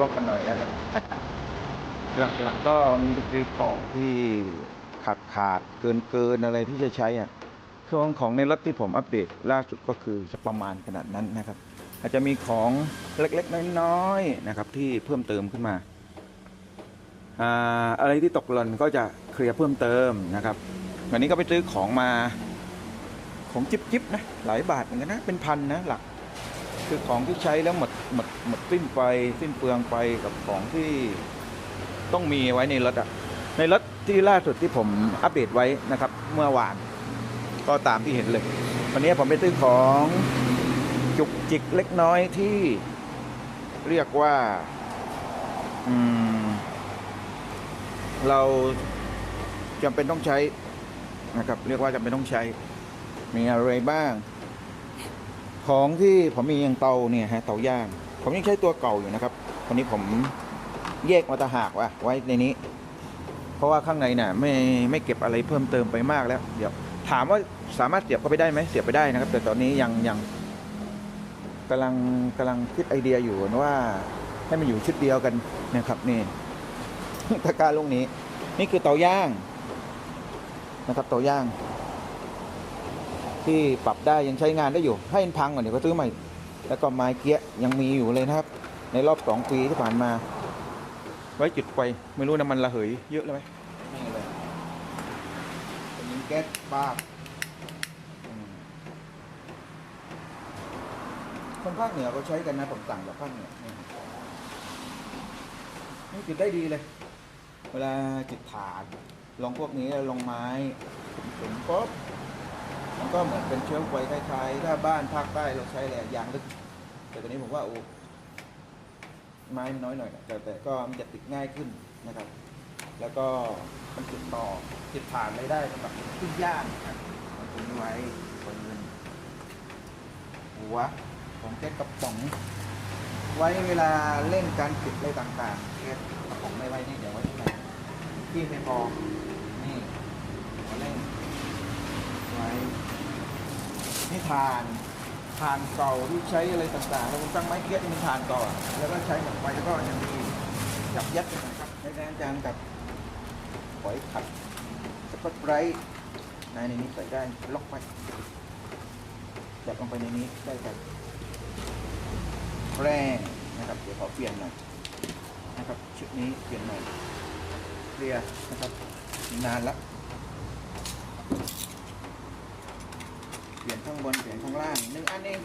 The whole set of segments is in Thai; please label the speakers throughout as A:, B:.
A: ลอกกันหน่อยนะครับหลักๆก็มีคือของที่ขาดขาดเกินเกินอะไรที่จะใช้อะคือของของในรถที่ผมอัปเดตล่าสุดก็คือประมาณขนาดนั้นนะครับ อาจจะมีของเล็กๆน้อยๆนะครับ ที่เพิ่มเติมขึ้นมาอ่าอะไรที่ตกหล่นก็จะเคลียร์เพิ่มเติมนะครับวันนี้ก็ไปซื้อของมาของจิบๆนะหลายบาทเหมือนกันนะเป็นพันนะหลัก คือของที่ใช้แล้วหมดหมดหมดสิ้นไปสิ้นเปลืองไปกับของที่ต้องมีไว้ในรถอะในรถที่ล่าสุดที่ผมอัปเดตไว้นะครับ เมื่อวานก็ตามที่เห็นเลย วันนี้ผมไปซื้อของจุกจิกเล็กน้อยที่เรียกว่าอืมเราจำเป็นต้องใช้นะครับ เรียกว่าจำเป็นต้องใช้ มีอะไรบ้าง ของที่ผมมีอย่างเตาเนี่ยฮะเตาย่าง ผมยังใช้ตัวเก่าอยู่นะครับวันนี้ผมแยกมาตาหากว่าไว้ในนี้ เพราะว่าข้างในน่ะไม่ไม่เก็บอะไรเพิ่มเติมไปมากแล้ว เดี๋ยวถามว่าสามารถเสียบเข้าไปได้ไหมเสียบไปได้นะครับ แต่ตอนนี้ยังยังกำลังกำลังคิดไอเดียอยู่ว่าให้มันอยู่ชุดเดียวกันนะครับนี่ตะการลูกนี้ นี่คือเตาย่างนะครับเตาย่าง ที่ปรับได้ยังใช้งานได้อยู่ ให้มันพังก่อนเดี๋ยวก็ซื้อใหม่ แล้วก็ไม้เกี้ยยังมีอยู่เลยนะครับ ในรอบสองปีที่ผ่านมา ไว้จุดไฟไม่รู้น้ำมันระเหยเยอะเลยไหมไม่เลยเป็นยิงแก๊สบ้าบอืมคนภาคเหนือเขาใช้กันนะผมสั่งจากภาคเหนือนี่นี่จุดได้ดีเลย เวลาจุดถาดลองพวกนี้ลงไม้ถึงปุ๊บ มันก็เหมือนเป็นเชื้อไฟคล้ายๆ ถ้าบ้านภาคใต้เราใช้แหละยางลึก แต่ตอนนี้ผมว่าโอ้ไม้มันน้อยหน่อยแต่แต่ก็มันจะติดง่ายขึ้นนะครับ แล้วก็มันติดต่อติดผ่านไม่ได้สำหรับขึ้นย่างนะครับมันถึงไว้บนเงินหัวของแก๊สกระป๋อง ไว้เวลาเล่นการปิดอะไรต่างๆแก๊สกระป๋องไม่ไว้นี่เดี๋ยวไว้ที่ไหนที่ไม่พอนี่หัวเล่น ไว้นี่ทานทานเก่าที่ใช้อะไรต่างๆ แล้วผมตั้งไม้เกียรที่มันทานก่อนแล้วก็ใช้หมดไปแล้วก็ยังมีจับยัดนะครับในแรงจานกับหอยขัดสกอตไบรท์ในในนี้ใส่ได้ล็อกไปจับลงไปในนี้ได้กันแร่นะครับเดี๋ยวขอเปลี่ยนหน่อยนะครับชุดนี้เปลี่ยนหน่อยเคลียนะครับนานละ เปลี่ยนข้างบนเปลี่ยนข้างล่างหนึ่งอันเอง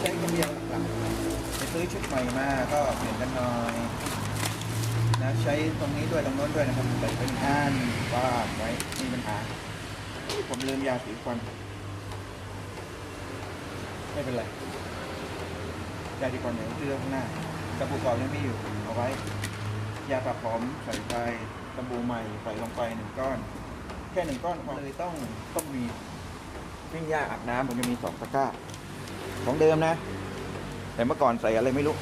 A: ใช้คนเดียวหลักไปซื้อชุดใหม่มาก็เปลี่ยนกันหน่อยนะใช้ตรงนี้ด้วยตรงโน้นด้วยนะครับใส่เป็นอันว่าไว้มีปัญหาผมลืมยาสีฟันไม่เป็นไรยาสีฟันเดี๋ยวเรื่องข้างหน้ากระปุกเก่ายังมีอยู่เอาไว้ ยาสระผมใส่ไปสบู่ใหม่ใส่ลงไปหนึ่งก้อน แค่หนึ่งก้อนเลยต้องต้องมี ปิ้งย่างอาบน้ำผมจะมีสองตะกร้า ของเดิมนะ แต่เมื่อก่อนใส่อะไรไม่รู้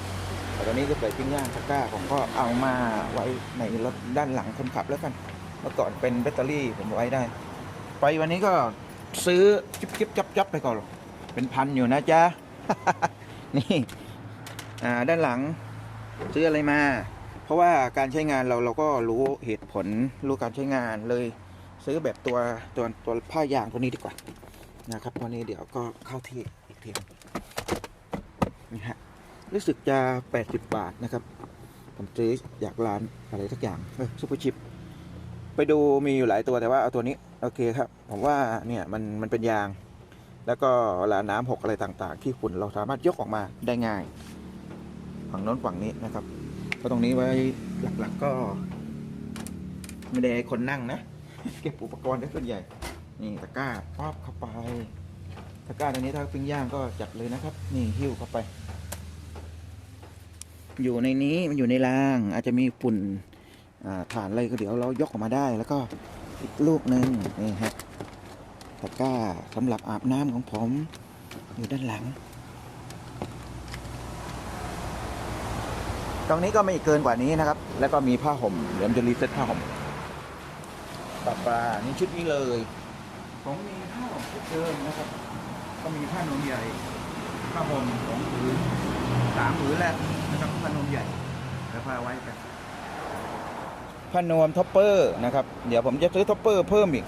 A: แต่ตอนนี้ก็ใส่ปิ้งย่างตะกร้าผมก็เอามาไว้ในรถด้านหลังคนขับแล้วกัน เมื่อก่อนเป็นแบตเตอรี่ผมไว้ได้ ไปวันนี้ก็ซื้อจิ๊บจิ๊บจับจับไปก่อน เป็นพันอยู่นะจ๊ะ นี่อ่าด้านหลังซื้ออะไรมา เพราะว่าการใช้งานเราเราก็รู้เหตุผลรู้การใช้งานเลย ซื้อแบบตัวตัวตัวผ้ายางตัวนี้ดีกว่า นะครับตอนนี้เดี๋ยวก็เข้าที่อีกทีนึ่งนี่ฮะรู้สึกจะ 80 บาทนะครับ ผมซื้ออยากร้านอะไรสักอย่างเออซุปเปอร์ชิปไปดูมีอยู่หลายตัวแต่ว่าเอาตัวนี้ โอเคครับ ผมว่าเนี่ยมันมันเป็นยาง แล้วก็เวลาน้ำหกอะไรต่างๆ ที่ฝุ่นเราสามารถยกออกมาได้ง่าย ฝั่งโน้นฝั่งนี้นะครับเพราะตรงนี้ไว้หลักๆก็ไม่ได้คนนั่งนะ เก็บอุปกรณ์ได้ส่วนใหญ่ นี่ตะกร้าป๊อบเข้าไป ตะกร้าตรงนี้ถ้าปิ้งย่างก็จัดเลยนะครับ นี่หิ้วเข้าไป อยู่ในนี้มันอยู่ในราง อาจจะมีฝุ่นฐานอะไรก็เดี๋ยวเรายกออกมาได้ แล้วก็อีกลูกหนึ่งนี่ฮะตะกร้าสำหรับอาบน้ำของผม อยู่ด้านหลัง ตรงนี้ก็ไม่เกินกว่านี้นะครับ แล้วก็มีผ้าห่มเดี๋ยวจะรีเซ็ตผ้าห่มปลาปลานี่ชุดนี้เลย ผมมีผ้าห่มชุดเดิมนะครับ ก็มีผ้านวมใหญ่ผ้าห่มสองผืนสามผืนแล้วนะครับผ้านวมใหญ่แพาไว้กันผ้านวมท็อปเปอร์นะครับ เดี๋ยวผมจะซื้อท็อปเปอร์เพิ่มอีก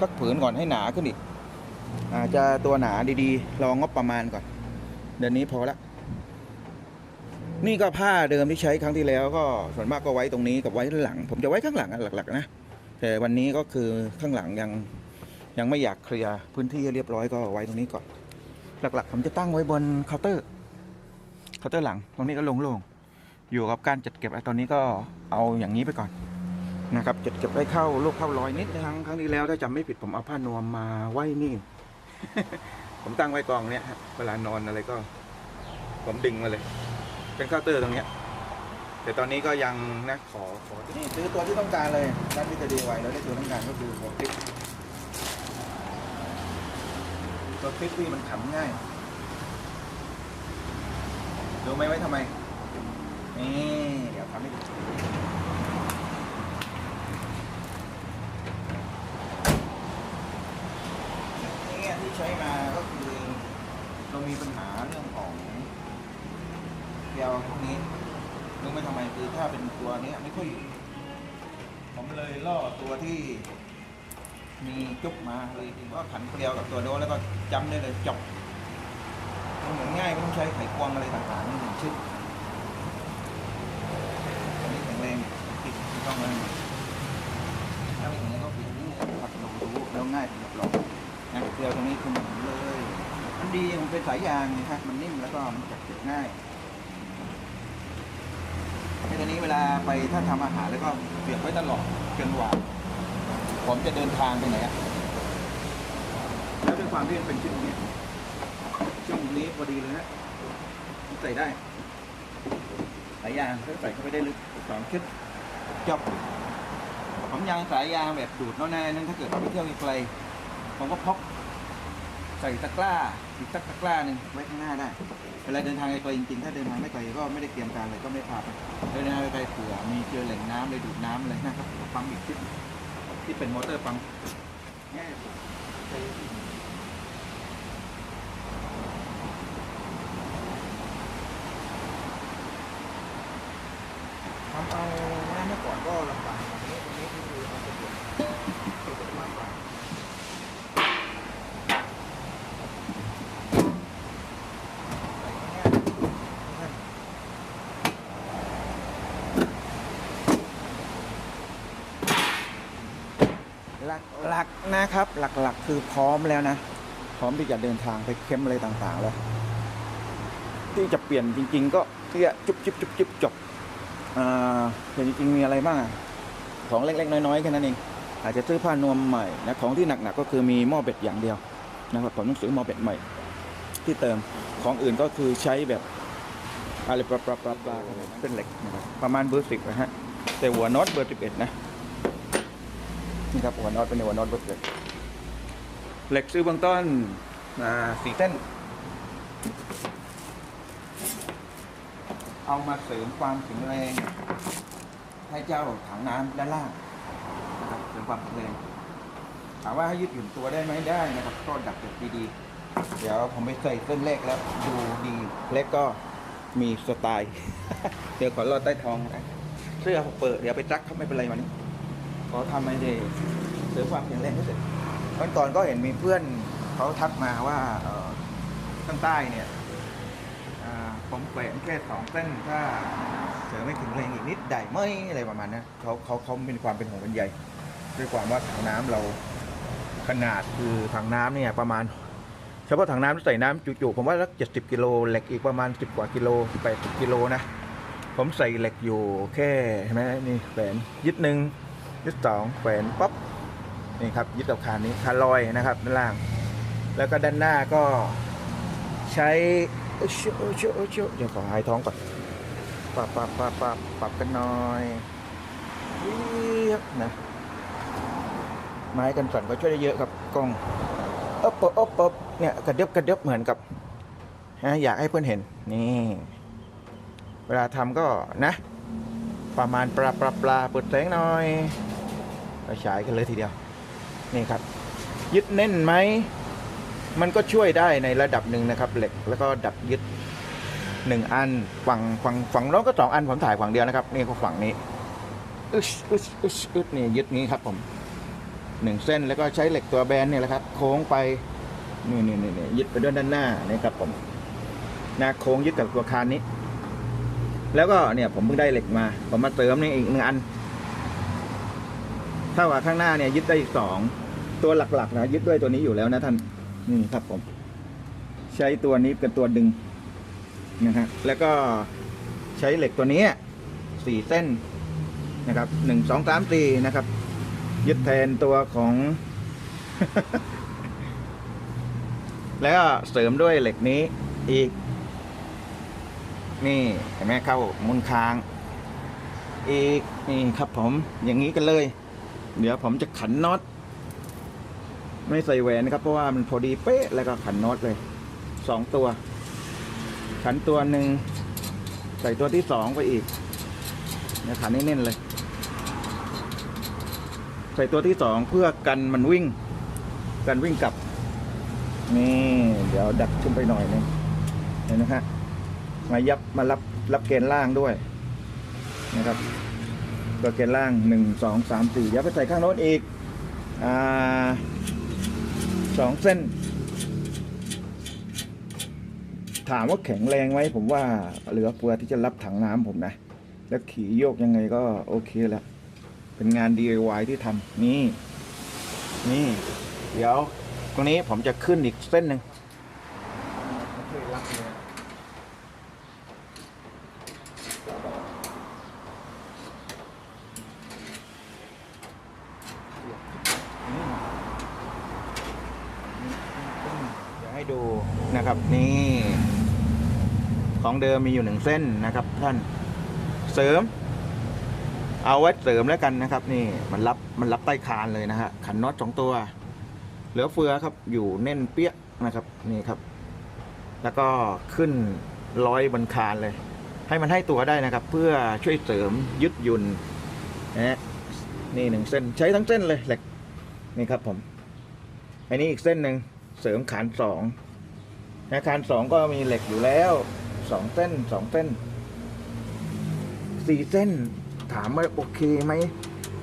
A: สักผืนก่อนให้หนาขึ้นอีกอาจจะตัวหนาดีๆลองงบประมาณก่อน เดือนนี้พอละนี่ก็ผ้าเดิมที่ใช้ครั้งที่แล้วก็ส่วนมากก็ไว้ตรงนี้กับไว้ข้างหลัง ผมจะไว้ข้างหลังอะหลักๆนะแต่วันนี้ก็คือข้างหลังยัง ยังไม่อยากเคลียร์พื้นที่ให้เรียบร้อยก็ไว้ตรงนี้ก่อน หลักๆ ผมจะตั้งไว้บนเคาน์เตอร์เคาน์เตอร์หลัง ตรงนี้ก็โล่งๆอยู่กับการจัดเก็บไอ้ตอนนี้ก็เอาอย่างนี้ไปก่อนนะครับจัดเก็บไว้เข้าลูกเข้ารอยนิดนึงครั้งที่แล้วถ้าจำไม่ผิดผมเอาผ้านวมมาไว้นี่ ผมตั้งไว้กองเนี้ยเวลานอนอะไรก็ ผมดึงมาเลย เป็นเคาน์เตอร์ตรงเนี้ยแต่ตอนนี้ก็ยังนะขอขอนี่ซื้อตัวที่ต้องการเลยด้านที่จะดีไว้แล้วได้ตัวต้องการก็คือหัวคลิป ตัวคลิปนี่มันขำง่ายรู้ไหมไว้ทำไมนี่เดี๋ยวทำให้ดูนี่ที่ใช้มาก็คือเรามีปัญหาเรื่องของเกลียวพวกนี้รู้ไหมทำไมคือถ้าเป็นตัวนี้ไม่ค่อยอยู่ผมเลยล่อตัวที่ มีจุ๊บมาเลยก็ขันเกลียวกับตัวโน้นแล้วก็จำได้เลยจบมันเหมือนง่ายไม่ต้องใช้ไขควงอะไรต่างๆนี่หนึ่งชิ้นอันนี้แข็งแรงติดไม่ต้องเลยถ้าไม่แข็งแรงก็ปิดนี่ผัดลงรู้แล้วง่ายสำหรับเรานเกลียวตรงนี้คือหมุนเลย มันดีมันเป็นสายยางไงครับมันนิ่มแล้วก็มันจับติดง่ายในตอนนี้เวลาไปถ้าทำอาหารแล้วก็เสียบไว้ตลอดจนกว่า ผมจะเดินทางไปไหนอะแล้วด้วยความที่มันเป็นช่วงนี้ช่วงนี้พอดีเลยนะใส่ได้สายยางก็ใส่เข้าไปได้ลึกสองชุดจบผมยังสายยางแบบดูดน้อยๆนั่นถ้าเกิดเราไปเที่ยวไกลๆผมก็พกใส่ตะกร้าอีกสักตะกร้าหนึ่งไว้ข้างหน้าได้เวลาเดินทางไกลๆจริงๆถ้าเดินทางไม่ไกลก็ไม่ได้เตรียมการอะไรก็ไม่พาไปเดินทางไกลๆเผื่อมีเจอแหล่งน้ำเลยดูดน้ำอะไรนะครับปั๊มอีกที่ ที่เป็นมอเตอร์ปั๊มง่ายสุดทำเอาหน้าเมื่อก่อนก็ลำบากตรงนี้ตรงนี้คือเอาสะดวกสะดวกมากกว่าใส่ง่ายๆทุกท่าน หลักหลักนะครับ หลักๆ คือพร้อมแล้วนะ พร้อมที่จะเดินทางไปเข้มอะไรต่างๆแล้ว ที่จะเปลี่ยนจริง ๆ ก็ที่จะจุบจิบจุบจิบจบอ่าแต่จริงๆมีอะไรบ้างของเล็กๆน้อยๆแค่นั้นเองอาจจะซื้อผ้านวมใหม่นะของที่หนักๆก็คือมีหม้อเบ็ดอย่างเดียวนะครับผมต้องซื้อหม้อเบ็ดใหม่ ที่เติมของอื่นก็คือใช้แบบอะไรปลาปลาปลาปลาเป็นเหล็กนะครับประมาณเบอร์สิบนะฮะแต่หัวน็อตเบอร์สิบเอ็ดนะ นี่ครับหัวน็อตเป็นหัวน็อตเบอร์เหล็กเหล็กซื้อเบื้องต้นอ่าสี่เส้น เอามาเสริมความแข็งแรง ให้เจ้าถังน้ำด้านล่างนะครับเสริมความแข็งแรงถามว่าให้ยืดหยุ่นตัวได้ไหมได้นะครับก็ดักเก็บดีๆ เดี๋ยวผมไปใส่เส้นเล็กแล้วดูดีเล็กก็มีสไตล์ เดี๋ยวขอรอดใต้ท้องเสื้อผมเปิดเดี๋ยวไปซักเขาไม่เป็นไรวันนี้ ขอทำให้ได้เสริมความแข็งแรงให้เสร็จวันก่อนก็เห็นมีเพื่อนเขาทักมาว่าข้างใต้เนี่ยผมแขวนแค่สองเส้นถ้าเสริมไม่ถึงแรงอีกนิดได้ไหมอะไรประมาณนั้นเขาเขาเขาเป็นความเป็นห่วงเป็นใยด้วยความว่าถังน้ำเราขนาดคือถังน้ำเนี่ยประมาณเฉพาะถังน้ำที่ใส่น้ำจุๆผมว่าสักเจ็ดสิบกิโลเหล็กอีกประมาณสิบกว่ากิโลแปดสิบกิโลนะผมใส่เหล็กอยู่แค่เห็นไหมนี่แขวนยึดหนึ่ง ยึดสองแขวนป๊อปนี่ครับยึดกับคานนี้คานลอยนะครับด้านล่าง แล้วก็ด้านหน้าก็ใช้โอ้โชโอ้ชโอ้ชเดี๋ยวขอหายท้องก่อนปรับปรับปรับปรับปรับกันหน่อยเยียบนะไม้กันสั่นก็ช่วยได้เยอะครับกล้องอ๊บอ๊บอ๊บอ๊บเนี่ยกระเดบกระเดบเหมือนกับนะอยากให้เพื่อนเห็นนี่ เวลาทำก็นะ ประมาณปลาปลาปลาเปิดแสงหน่อย ไปฉายกันเลยทีเดียว นี่ครับ ยึดแน่นไหม มันก็ช่วยได้ในระดับหนึ่งนะครับ เหล็กแล้วก็ดักยึดหนึ่งอันฝั่งฝั่งฝั่งโน้นก็สองอันผมถ่ายฝั่งเดียวนะครับ นี่ก็ฝั่งนี้อึชอึชอึชอึชนี่ยึดนี้ครับผมหนึ่งเส้นแล้วก็ใช้เหล็กตัวแบนเนี่ยแหละครับ โค้งไปนี่นี่นี่นี่ยึดไปด้วยด้านหน้านี่ครับผมหน้าโค้งยึดกับตัวคานนี้ แล้วก็เนี่ยผมเพิ่งได้เหล็กมา ผมมาเติมนี่อีกหนึ่งอัน ถ้าว่าข้างหน้าเนี่ยยึดได้อีกสองตัวหลักๆนะยึดด้วยตัวนี้อยู่แล้วนะท่านนี่ครับผม ใช้ตัวนี้เป็นตัวดึงนะฮะแล้วก็ใช้เหล็กตัวนี้สี่เส้นนะครับหนึ่งสองสามสี่นะครับ ยึดแทนตัวของ แล้วเสริมด้วยเหล็กนี้อีก นี่เห็นไหมเข้ามุนคาง อีกนี่ครับผมอย่างนี้กันเลย เดี๋ยวผมจะขันน็อต ไม่ใส่แหวนนะครับเพราะว่ามันพอดีเป๊ะแล้วก็ขันน็อตเลยสองตัว ขันตัวหนึ่งใส่ตัวที่สองไปอีกเนี่ยขันให้แน่นเลย ใส่ตัวที่สองเพื่อกันมันวิ่ง กันวิ่งกลับ นี่ เดี๋ยวดักขึ้นไปหน่อยหนึงเห็นไหมฮะมายับมารับรับเกณฑ์ล่างด้วยนะครับ ตัวเกณฑ์ล่างหนึ่งสองสามสี่เดี๋ยวไปใส่ข้างโน้นอีกอ่าสองเส้น ถามว่าแข็งแรงไหมผมว่าเหลือเฟือที่จะรับถังน้ำผมนะ แล้วขี่โยกยังไงก็โอเคแล้วเป็นงาน DIY ที่ทำนี่ นี่ เดี๋ยว ตรงนี้ผมจะขึ้นอีกเส้นหนึ่งเดี๋ยวให้ดู นะครับ นี่ ของเดิมมีอยู่หนึ่งเส้นนะครับ ท่านเสริม เอาไว้เสริมแล้วกันนะครับ นี่มันรับมันรับใต้คานเลยนะฮะขันน็อตสองตัว เหลือเฟือครับ อยู่แน่นเปี้ยนะครับ นี่ครับ แล้วก็ขึ้นร้อยบนคานเลย ให้มันให้ตัวได้นะครับ เพื่อช่วยเสริมยึดยุนนะนี่หนึ่งเส้นใช้ทั้งเส้นเลยเหล็กนี่ครับผม อันนี้อีกเส้นหนึ่งเสริมขานสอง นะคานสองก็มีเหล็กอยู่แล้วสองเส้นสองเส้นสี่เส้น ถามว่าโอเคไหม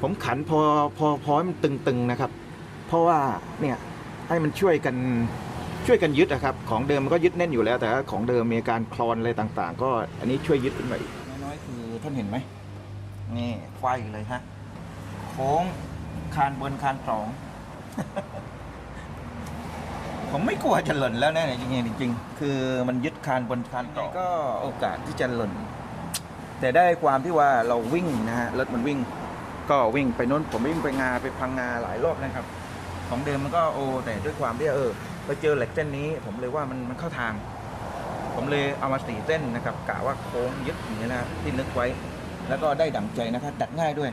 A: ผมขันพอพอพอให้มันตึงๆนะครับ เพราะว่าเนี่ยให้มันช่วยกันช่วยกันยึดอะครับ ของเดิมมันก็ยึดแน่นอยู่แล้ว แต่ของเดิมมีการคลอนอะไรต่าง ๆ ก็อันนี้ช่วยยึดขึ้นมาอีกน้อยๆคือท่านเห็นไหมนี่ไฟเลยฮะโค้งคานบนคานสอง ผมไม่กลัวจะหล่นแล้วนะจริงๆจริงๆคือมันยึดคานบนคานต่อก็โอกาสที่จะหล่น แต่ได้ความที่ว่าเราวิ่งนะฮะรถมันวิ่ง ก็วิ่งไปโน้นผมวิ่งไปงาไปพังงาหลายรอบนะครับ ของเดิมมันก็โอแต่ด้วยความที่เออไปเจอเหล็กเส้นนี้ ผมเลยว่ามันมันเข้าทาง ผมเลยเอามาสี่เส้นนะครับกะว่าโค้งยึดอย่างนี้ยนะที่นึกไว้ แล้วก็ได้ดั่งใจนะครับดัดง่ายด้วย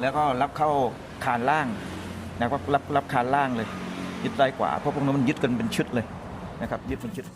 A: แล้วก็รับเข้าคานล่าง นะครับรับรับคานล่างเลยยึดซ้ายขวาเพราะพวกนั้นมันยึดกันเป็นชุดเลยนะครับยึดเป็นชุด